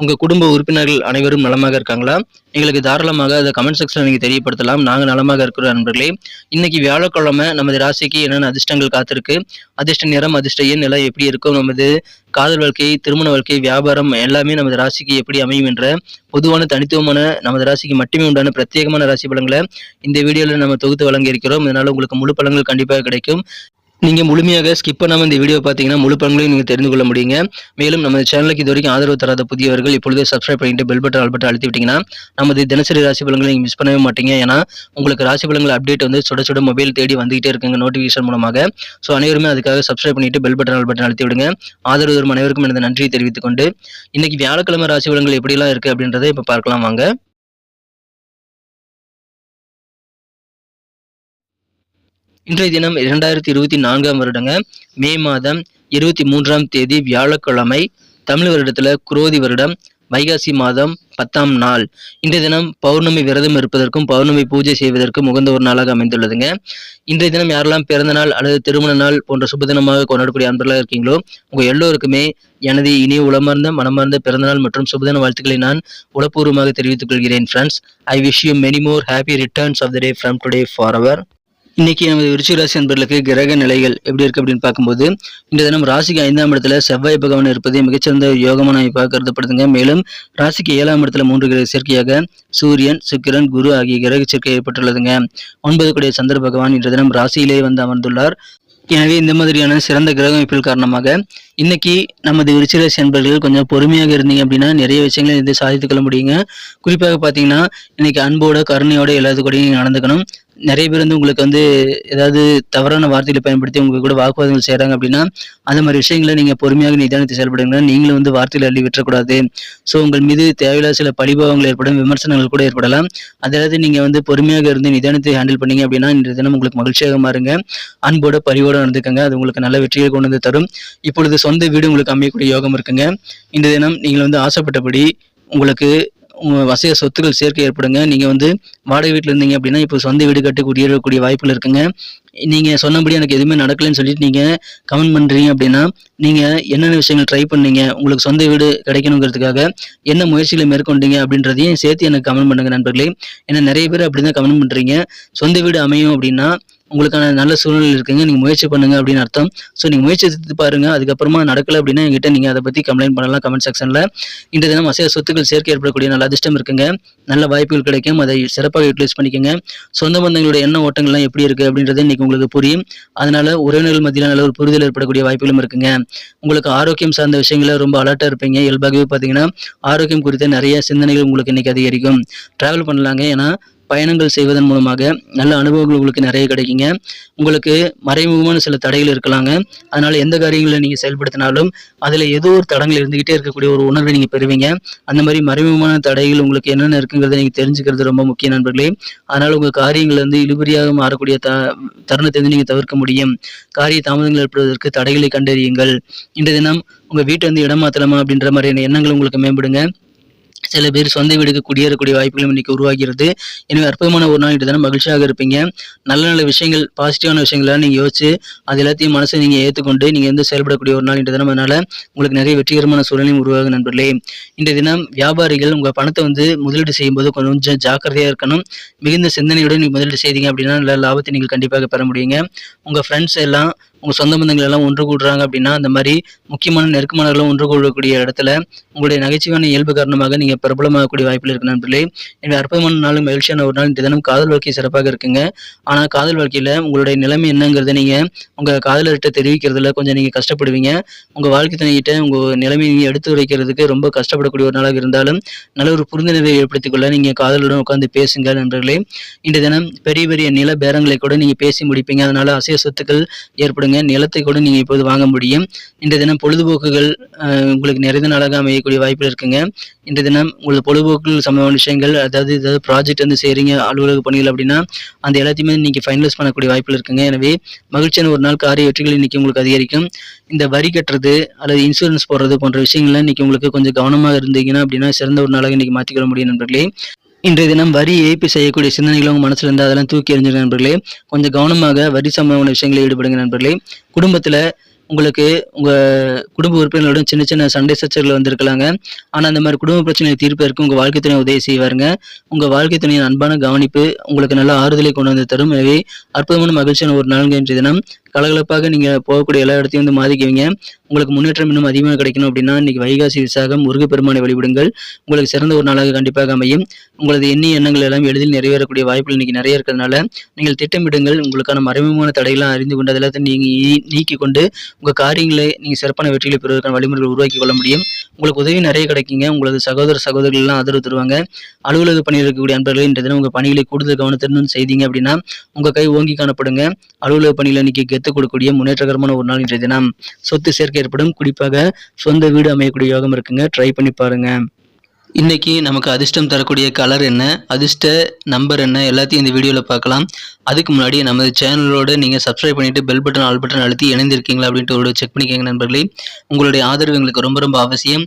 உங்கள் குடும்ப உறுப்பினர்கள் அனைவரும் நலமாக இருக்காங்களா? எங்களுக்கு தாராளமாக அதை கமெண்ட் செக்ஷனில் நீங்கள் தெரியப்படுத்தலாம். நாங்கள் நலமாக இருக்கிறோம் நண்பர்களே. இன்னைக்கு வியாழக்கிழமை நமது ராசிக்கு என்னென்ன அதிர்ஷ்டங்கள் காத்திருக்கு? அதிர்ஷ்ட நிறம் அதிர்ஷ்ட எண் எல்லாம் எப்படி இருக்கும் நமது காதல் வாழ்க்கை திருமண வாழ்க்கை வியாபாரம் எல்லாமே நமது ராசிக்கு எப்படி அமையும் என்ற பொதுவான தனித்துவமான நமது ராசிக்கு மட்டுமே உண்டான பிரத்யேகமான ராசி பலங்களை இந்த வீடியோவில் நம்ம தொகுத்து வழங்கி இருக்கிறோம் உங்களுக்கு முழு பலங்கள் கண்டிப்பாக கிடைக்கும். நீங்கள் முழுமையாக ஸ்கிப் பண்ணாமல் இந்த வீடியோ பார்த்தீங்கன்னா முழு பலன்களையும் நீங்கள் தெரிந்து கொள்ள முடியுங்க. மேலும் நமது சேனலுக்கு இது வரைக்கும் ஆதரவு தராத புதியவர்கள் இப்பொழுதே சப்ஸ்கிரைப் பண்ணிட்டு பெல் பட்டன் ஆல் பட்டன் அழுத்தி விட்டீங்கன்னா நமது தினசரி ராசி பலன்களை நீங்கள் மிஸ் பண்ணவே மாட்டீங்க. ஏன்னா உங்களுக்கு ராசி பலன்கள் அப்டேட் வந்து சுட சுட மொபைல் தேடி வந்துகிட்டே இருக்குங்க நோட்டிஃபிகேஷன் மூலமாக. ஸோ அனைவருமே அதுக்காக சப்ஸ்கிரைப் பண்ணிட்டு பெல் பட்டன் ஆல் பட்டன் அழுத்தி விடுங்க. ஆதரவு தரும் அனைவருக்கும் எனது நன்றியை தெரிவித்துக் கொண்டு இன்னைக்கு வியாழக்கிழமை ராசி பலன்கள் எப்படிலாம் இருக்குது அப்படின்றத இப்போ பார்க்கலாம் வாங்க. இன்றைய தினம் இரண்டாயிரத்தி இருபத்தி நான்காம் வருடங்க மே மாதம் இருபத்தி மூன்றாம் தேதி வியாழக்கிழமை தமிழ் வருடத்துல குரோதி வருடம் வைகாசி மாதம் பத்தாம் நாள். இன்றைய தினம் பௌர்ணமி விரதம் இருப்பதற்கும் பௌர்ணமி பூஜை செய்வதற்கும் உகந்த ஒரு நாளாக அமைந்துள்ளதுங்க. இன்றைய தினம் யாரெல்லாம் பிறந்த நாள் அல்லது திருமண நாள் போன்ற சுப தினமாக கொண்டாடக்கூடிய அன்பர்களாக இருக்கீங்களோ உங்க எல்லோருக்குமே எனது இனி உளமார்ந்த மனமார்ந்த பிறந்தநாள் மற்றும் சுபதின வாழ்த்துக்களை நான் உளப்பூர்வமாக தெரிவித்துக் கொள்கிறேன் friends I wish you many more happy returns of the day from today for our இன்னைக்கு நமது விருச்சிக ராசி அன்பர்களுக்கு கிரக நிலைகள் எப்படி இருக்கு அப்படின்னு பார்க்கும்போது இந்த தினம் ராசிக்கு ஐந்தாம் இடத்துல செவ்வாய் பகவான் இருப்பது மிகச்சிறந்த யோகமான அமைப்பாக கருதப்படுதுங்க. மேலும் ராசிக்கு ஏழாம் இடத்துல மூன்று கிரக சேர்க்கையாக சூரியன் சுக்கிரன் குரு ஆகிய கிரக சேர்க்கை ஏற்பட்டுள்ளதுங்க. ஒன்பது கூடிய சந்திர பகவான் இன்ற தினம் ராசியிலே வந்து அமர்ந்துள்ளார். எனவே இந்த மாதிரியான சிறந்த கிரக அமைப்பில் காரணமாக இன்னைக்கு நமது விருச்சிராசி அன்பர்கள் கொஞ்சம் பொறுமையாக இருந்தீங்க அப்படின்னா நிறைய விஷயங்களை இது சாதித்துக்கொள்ள முடியுங்க. குறிப்பாக பார்த்தீங்கன்னா இன்னைக்கு அன்போட கருணையோட எல்லாத்துக்கூடையும் நடந்துக்கணும். நிறைய பேர் வந்து உங்களுக்கு வந்து ஏதாவது தவறான வார்த்தைகளை பயன்படுத்தி உங்க கூட வாக்குவாதங்கள் செய்கிறாங்க அப்படின்னா அந்த மாதிரி விஷயங்களை நீங்கள் பொறுமையாக நிதானித்து செயல்படுங்க. நீங்களும் வந்து வார்த்தையில் அள்ளி விட்டுறக்கூடாது. ஸோ உங்கள் மீது தேவையில்லாத சில பழிபாவங்கள் ஏற்படும் விமர்சனங்கள் கூட ஏற்படலாம். அதாவது நீங்கள் வந்து பொறுமையாக இருந்து நிதானித்து ஹேண்டில் பண்ணீங்க அப்படின்னா இன்றைய தினம் உங்களுக்கு மகிழ்ச்சியாக மாறுங்க. அன்போட பரிவோட நடந்துக்கங்க. அது உங்களுக்கு நல்ல வெற்றியை கொண்டு வந்து தரும். இப்பொழுது சொந்த வீடு உங்களுக்கு அமையக்கூடிய யோகம் இருக்குங்க. இந்த தினம் நீங்கள் வந்து ஆசைப்பட்டபடி உங்களுக்கு உங்கள் வசதிய சொத்துக்கள் சேர்க்கை ஏற்படுங்க. நீங்கள் வந்து வாடகை வீட்டில் இருந்தீங்க அப்படின்னா இப்போ சொந்த வீடு கட்டி குடியேறக்கூடிய வாய்ப்புகள் இருக்குங்க. நீங்கள் சொன்னபடி எனக்கு எதுவுமே நடக்கலைன்னு சொல்லிட்டு நீங்கள் கமெண்ட் பண்ணுறீங்க அப்படின்னா நீங்கள் என்னென்ன விஷயங்கள் ட்ரை பண்ணீங்க உங்களுக்கு சொந்த வீடு கிடைக்கணுங்கிறதுக்காக என்ன முயற்சிகளை மேற்கொண்டீங்க அப்படின்றதையும் சேர்த்து எனக்கு கமெண்ட் பண்ணுங்கள் நண்பர்களே. ஏன்னா நிறைய பேர் அப்படிதான் கமெண்ட் பண்ணுறீங்க சொந்த வீடு அமையும் அப்படின்னா உங்களுக்கான நல்ல சூழ்நிலை இருக்குங்க நீங்கள் முயற்சி பண்ணுங்க அப்படின்னு அர்த்தம். ஸோ நீங்கள் முயற்சி எடுத்து பாருங்க. அதுக்கப்புறமா நடக்கல அப்படின்னா என்கிட்ட நீங்கள் அதை பற்றி கம்ப்ளைண்ட் பண்ணலாம் கமெண்ட் செக்ஷனில் இந்த தினம் அசைய சொத்துக்கள் சேர்க்கை ஏற்படக்கூடிய நல்ல அதிர்ஷ்டம் இருக்குங்க. நல்ல வாய்ப்புகள் கிடைக்கும். அதை சிறப்பாக யூட்டிலைஸ் பண்ணிக்கோங்க. சொந்த பந்தங்களோட எண்ண ஓட்டங்கள்லாம் எப்படி இருக்குது அப்படின்றது இன்னைக்கு உங்களுக்கு புரியும். அதனால உறவினர்கள் மத்தியில் நல்ல ஒரு புரிதல் ஏற்படக்கூடிய வாய்ப்புகளும் இருக்குங்க. உங்களுக்கு ஆரோக்கியம் சார்ந்த விஷயங்கள ரொம்ப அலர்ட்டாக இருப்பீங்க. இயல்பாகவே பார்த்தீங்கன்னா ஆரோக்கியம் குறித்த நிறைய சிந்தனைகள் உங்களுக்கு இன்னைக்கு அதிகரிக்கும். ட்ராவல் பண்ணலாங்க. ஏன்னா பயணங்கள் செய்வதன் மூலமாக நல்ல அனுபவங்கள் உங்களுக்கு நிறைய கிடைக்குங்க. உங்களுக்கு மறைமுகமான சில தடைகள் இருக்கலாங்க. அதனால் எந்த காரியங்களை நீங்கள் செயல்படுத்தினாலும் அதில் ஏதோ ஒரு தடங்கள் இருந்துக்கிட்டே இருக்கக்கூடிய ஒரு உணர்வை நீங்கள் பெறுவீங்க. அந்த மாதிரி மறைமுகமான தடைகள் உங்களுக்கு என்னென்ன இருக்குங்கிறத நீங்கள் தெரிஞ்சுக்கிறது ரொம்ப முக்கிய நண்பர்களே. அதனால் உங்கள் காரியங்கள் வந்து இழுபறியாக மாறக்கூடிய த தருணத்தை வந்து நீங்கள் தவிர்க்க முடியும். காரிய தாமதங்கள் ஏற்படுவதற்கு தடைகளை கண்டறியுங்கள். இன்றைய தினம் உங்கள் வீட்டை வந்து இடம் மாற்றலாமா அப்படின்ற மாதிரியான எண்ணங்கள் உங்களுக்கு மேம்படுங்க. சில பேர் சொந்த வீடுக்கு குடியேறக்கூடிய வாய்ப்புகளும் இன்றைக்கி உருவாகிறது. எனவே அற்புதமான ஒரு நாள் இன்று தினம் மகிழ்ச்சியாக இருப்பீங்க. நல்ல நல்ல விஷயங்கள் பாசிட்டிவான விஷயங்களாக நீங்கள் யோசிச்சு அது எல்லாத்தையும் மனசை நீங்கள் ஏற்றுக்கொண்டு நீங்கள் வந்து செயல்படக்கூடிய ஒரு நாள் இன்று தினம் உங்களுக்கு நிறைய வெற்றிகரமான சூழ்நிலையும் உருவாகும் நண்பர்களே. இன்றைய தினம் வியாபாரிகள் உங்கள் பணத்தை வந்து முதலீடு செய்யும்போது கொஞ்சம் ஜாக்கிரதையாக இருக்கணும். மிகுந்த சிந்தனையுடன் நீங்கள் முதலீடு செய்தீங்க அப்படின்னா நல்ல லாபத்தை நீங்கள் கண்டிப்பாக பெற முடியுங்க. உங்கள் ஃப்ரெண்ட்ஸ் எல்லாம் உங்கள் சொந்த பந்தங்கள் எல்லாம் ஒன்று கூடுறாங்க அப்படின்னா அந்த மாதிரி முக்கியமான நெருக்கமானவர்களும் ஒன்று கூடக்கூடிய இடத்துல உங்களுடைய நகைச்சுவையான இயல்பு காரணமாக நீங்கள் பிரபலமாகக்கூடிய வாய்ப்பில் இருக்கு நண்பர்களே. எனவே அற்புதமான நாளும் மகிழ்ச்சியான ஒரு நாள். இந்த தினம் காதல் வாழ்க்கை சிறப்பாக இருக்குங்க. ஆனால் காதல் வாழ்க்கையில் உங்களுடைய நிலைமை என்னங்கிறத நீங்கள் உங்கள் காதலர்கிட்ட தெரிவிக்கிறதுல கொஞ்சம் நீங்கள் கஷ்டப்படுவீங்க. உங்கள் வாழ்க்கை துணைகிட்ட உங்கள் நிலைமையை நீங்கள் எடுத்து வைக்கிறதுக்கு ரொம்ப கஷ்டப்படக்கூடிய ஒரு நாளாக இருந்தாலும் நல்ல ஒரு புரிந்துணர்வை ஏற்படுத்திக் கொள்ள நீங்கள் காதலுடன் உட்காந்து பேசுங்க நண்பர்களே. இன்று தினம் பெரிய பெரிய நில பேரங்களை கூட நீங்கள் பேசி முடிப்பீங்க. அதனால அசைய சொத்துக்கள் ஏற்படுங்க. நிலத்தை கூட நீங்கள் இப்போது வாங்க முடியும். இன்றைய தினம் பொழுதுபோக்குகள் உங்களுக்கு நிறைந்த நாளாக அமையக்கூடிய வாய்ப்புகள் இருக்குங்க. இன்றைய தினம் உங்களுக்கு பொழுதுபோக்குகள் சம்பந்தமான விஷயங்கள் அதாவது ஏதாவது ப்ராஜெக்ட் வந்து செய்கிறீங்க அலுவலக பணிகள் அப்படின்னா அந்த எல்லாத்தையுமே நீங்கள் ஃபைனலைஸ் பண்ணக்கூடிய வாய்ப்புகள் இருக்குங்க. எனவே மகிழ்ச்சியான ஒரு நாள் காரிய வெற்றிகள் இன்னைக்கு உங்களுக்கு அதிகரிக்கும். இந்த வரி கட்டுறது அல்லது இன்சூரன்ஸ் போடுறது போன்ற விஷயங்கள்லாம் இன்னைக்கு உங்களுக்கு கொஞ்சம் கவனமாக இருந்தீங்கன்னா அப்படின்னா சிறந்த ஒரு நாளாக இன்னைக்கு மாற்றிக்கொள்ள முடியும் நண்பர்களே. இன்றைய தினம் வரி ஏய்ப்பு செய்யக்கூடிய சிந்தனைகள் உங்கள் மனசுல இருந்தால் அதெல்லாம் தூக்கி எறிஞ்சிருங்க நண்பர்களே. கொஞ்சம் கவனமாக வரி சம்பந்தமான விஷயங்களில் ஈடுபடுங்க நண்பர்களே. குடும்பத்தில் உங்களுக்கு உங்கள் குடும்ப உறுப்பினர்களுடன் சின்ன சின்ன சண்டை சச்சரவுகள் வந்திருக்கலாங்க. ஆனால் அந்த மாதிரி குடும்ப பிரச்சனையை தீர்ப்பதற்கு உங்கள் வாழ்க்கை துணை உதவி செய்வாருங்க. உங்கள் வாழ்க்கை துணையின் அன்பான கவனிப்பு உங்களுக்கு நல்ல ஆறுதலை கொண்டு வந்து தரும். எனவே அற்புதமான மகிழ்ச்சியான ஒரு நான்கு இன்றைய தினம். கலகலப்பாக நீங்கள் போகக்கூடிய எல்லா இடத்தையும் வந்து மாதிக்குவீங்க உங்களுக்கு முன்னேற்றம் இன்னும் அதிகமாக கிடைக்கணும் அப்படின்னா இன்னைக்கு வைகாசி விசாகம் முருகப்பெருமானை வழிபடுங்கள். உங்களுக்கு சிறந்த ஒரு நாளாக கண்டிப்பாக அமையும். உங்களது எண்ணி எண்ணங்கள் எல்லாம் எளிதில் நிறைவேறக்கூடிய வாய்ப்புகள் இன்னைக்கு நிறைய இருக்கிறதுனால நீங்கள் திட்டமிடுங்கள். உங்களுக்கான மறைமுகமான தடைகளாக அறிந்து கொண்டு அதெல்லாத்தையும் நீங்கள் நீக்கி கொண்டு உங்கள் காரியங்களை நீங்கள் சிறப்பான வெற்றிகளை பெறுவதற்கான வழிமுறைகள் உருவாக்கி கொள்ள முடியும். உங்களுக்கு உதவி நிறைய கிடைக்குங்க. உங்களது சகோதர சகோதரிகள் எல்லாம் ஆதரவு தருவாங்க. அலுவலக பணியில் இருக்கக்கூடிய அன்பர்கள் இன்றைய தினம் உங்கள் பணிகளை கூடுதல் கவனத்துடன் செய்தீங்க அப்படின்னா உங்கள் கை ஓங்கி காணப்படுங்க. அலுவலக பணியில் இன்னைக்கு கெத்து கொடுக்கக்கூடிய முன்னேற்றகரமான ஒரு நாள் இன்றைய தினம். சொத்து சேர்க்கை ஏற்படும். குறிப்பாக சொந்த வீடு அமையக்கூடிய யோகம் இருக்குங்க. ட்ரை பண்ணி பாருங்க. இன்னைக்கு நமக்கு அதிர்ஷ்டம் தரக்கூடிய கலர் என்ன? அதிர்ஷ்ட நம்பர் என்ன? எல்லாத்தையும் இந்த வீடியோவில் பார்க்கலாம். அதுக்கு முன்னாடி நமது சேனலோடு நீங்கள் சப்ஸ்கிரைப் பண்ணிட்டு பெல் பட்டன் ஆல் பட்டன் அழுத்தி இணைந்திருக்கீங்களா அப்படின்ட்டு ஒரு செக் பண்ணிக்கோங்க நண்பர்களே. உங்களுடைய ஆதரவு எங்களுக்கு ரொம்ப ரொம்ப அவசியம்.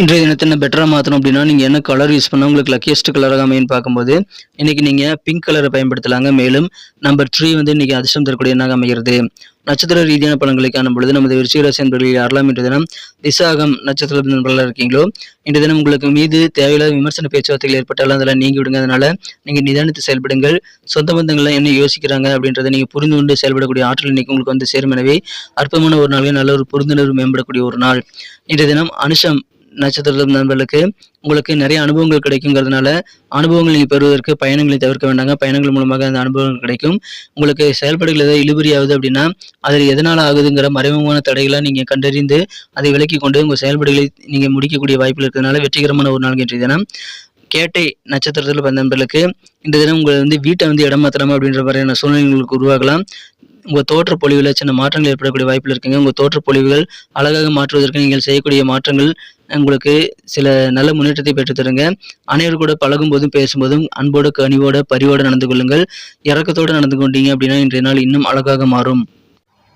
இன்றைய தினத்தை என்ன பெட்டராக மாற்றணும் அப்படின்னா நீங்கள் என்ன கலர் யூஸ் பண்ணால் உங்களுக்கு லக்கியஸ்ட் கலராக அமைன்னு பார்க்கும்போது இன்னைக்கு நீங்கள் பிங்க் கலரை பயன்படுத்தலாங்க. மேலும் நம்பர் த்ரீ வந்து இன்றைக்கி அதிர்ஷ்டம் தரக்கூடிய என்னாக அமைகிறது? நட்சத்திர ரீதியான பலன்களை காணும் பொழுது நமது விருச்சிகராசி என்பவர்கள் யாரெல்லாம் இன்றைய தினம் திசாகம் நட்சத்திர நண்பர்களாக இருக்கீங்களோ இன்றைய தினம் உங்களுக்கு மீது தேவையில்லாத விமர்சன பேச்சுவார்த்தைகள் ஏற்பட்டாலும் அதெல்லாம் நீங்கி விடுங்க. அதனால நீங்கள் நிதானித்து செயல்படுங்கள். சொந்த பந்தங்கள்லாம் என்ன யோசிக்கிறாங்க அப்படின்றத நீங்கள் புரிந்து கொண்டு செயல்படக்கூடிய ஆற்றல் இன்னைக்கு உங்களுக்கு வந்து சேரும். எனவே அற்புதமான ஒரு நாளே நல்ல ஒரு புரிந்துணர்வு மேம்படக்கூடிய ஒரு நாள். இன்றைய தினம் அனுஷம் நட்சத்திர நண்பர்களுக்கு உங்களுக்கு நிறைய அனுபவங்கள் கிடைக்குங்கிறதுனால அனுபவங்கள் நீங்கள் பெறுவதற்கு பயணங்களை தவிர்க்க வேண்டாங்க. பயணங்கள் மூலமாக அந்த அனுபவங்கள் கிடைக்கும். உங்களுக்கு செயல்பாடுகள் ஏதாவது இழுபறி ஆகுது அப்படின்னா அதில் எதனால் ஆகுதுங்கிற மறைமுகமான தடைகளை நீங்கள் கண்டறிந்து அதை விலக்கி கொண்டு உங்கள் செயல்பாடுகளை நீங்கள் முடிக்கக்கூடிய வாய்ப்பு இருக்கிறதுனால வெற்றிகரமான ஒரு நாள் இன்றைய தினம். கேட்டை நட்சத்திரத்தில் பிறந்தவர்களுக்கு இந்த தினம் உங்களை வந்து வீட்டை வந்து இடம் மாற்றலாமா அப்படின்ற மாதிரியான சூழ்நிலை உங்களுக்கு உருவாகலாம் உங்கள் தோற்ற பொழிவில் சின்ன மாற்றங்கள் ஏற்படக்கூடிய வாய்ப்பில் இருக்குங்க. உங்கள் தோற்ற பொழிவுகள் அழகாக மாற்றுவதற்கு நீங்கள் செய்யக்கூடிய மாற்றங்கள் உங்களுக்கு சில நல்ல முன்னேற்றத்தை பெற்றுத்தருங்க. அனைவர் கூட பழகும் போதும் பேசும்போதும் அன்போடு கனிவோட பரிவோடு நடந்து கொள்ளுங்கள். இறக்கத்தோடு நடந்து கொண்டீங்க அப்படின்னா இன்றைய நாள் இன்னும் அழகாக மாறும்.